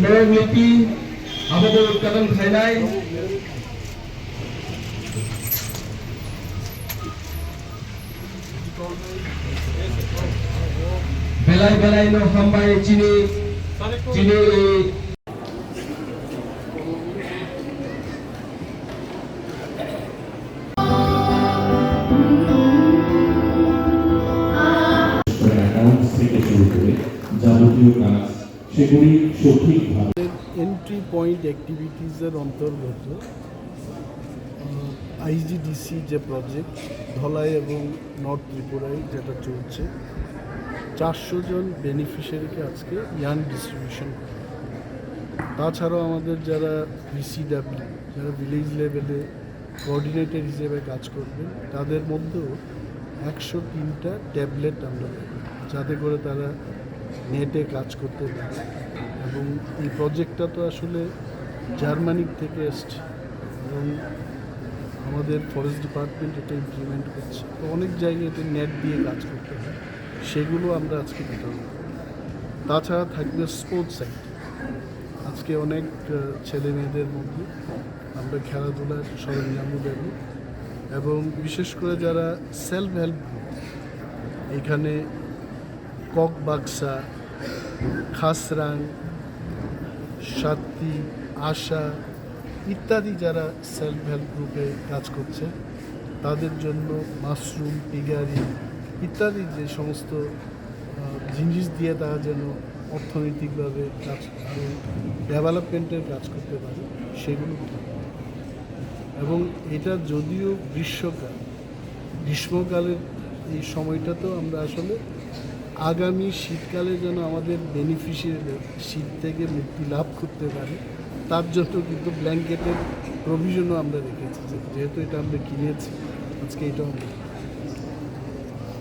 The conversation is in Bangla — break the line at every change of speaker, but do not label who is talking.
স্মরণনীতি আমাদের উৎপাদন খাইনাই বেলায় বেলায় নো চিনি চিনি।
যাবতীয় কাজ সেগুলি সঠিকভাবে
এন্ট্রি পয়েন্ট অ্যাক্টিভিটিসের অন্তর্গত আইজিডিসি যে প্রজেক্ট ধলাই এবং নর্থ ত্রিপুরায় যেটা চলছে, চারশো জন বেনিফিশিয়ারিকে আজকে ইয়ান ডিস্ট্রিবিউশন তাছাড়াও আমাদের যারা ভিসিডাব্লিউ যারা ভিলেজ লেভেলে কোঅর্ডিনেটর হিসেবে কাজ করবেন, তাদের মধ্যেও একশো তিনটা ট্যাবলেট আমরা যাতে করে তারা নেটে কাজ করতে পারে। এবং এই প্রজেক্টটা তো আসলে জার্মানি থেকে এসছে। এবং আমাদের ফরেস্ট ডিপার্টমেন্ট এটা ইমপ্লিমেন্ট করছে। তো অনেক জায়গায় এতে নেট দিয়ে কাজ করতে হয়। সেগুলো আমরা আজকে করব তাছাড়া থাকবে স্পোর্টস সাইড আজকে অনেক ছেলে মেয়েদের মধ্যে আমরা খেলাধুলার সরঞ্জামও দেব। এবং বিশেষ করে যারা সেলফ হেল্প গ্রুপ এখানে কক বাক্সা, খাসরাং সাত্তি আশা ইত্যাদি যারা সেলফ হেল্প গ্রুপে কাজ করছে, তাদের জন্য মাশরুম পিগারি ইত্যাদি যে সমস্ত জিনিস দিয়ে তারা যেন অর্থনৈতিকভাবে কাজ ডেভেলপমেন্টের কাজ করতে পারে, সেগুলো এবং এটা যদিও গ্রীষ্মকাল, গ্রীষ্মকালের এই সময়টাতেও আমরা আসলে আগামী শীতকালে যেন আমাদের বেনিফিশিয়ারি শীত থেকে মুক্তি লাভ করতে পারে, তার জন্য কিন্তু ব্ল্যাঙ্কেটের প্রভিশনও আমরা রেখেছি, যেহেতু এটা আমরা কিনেছি, আজকে এটাও আমরা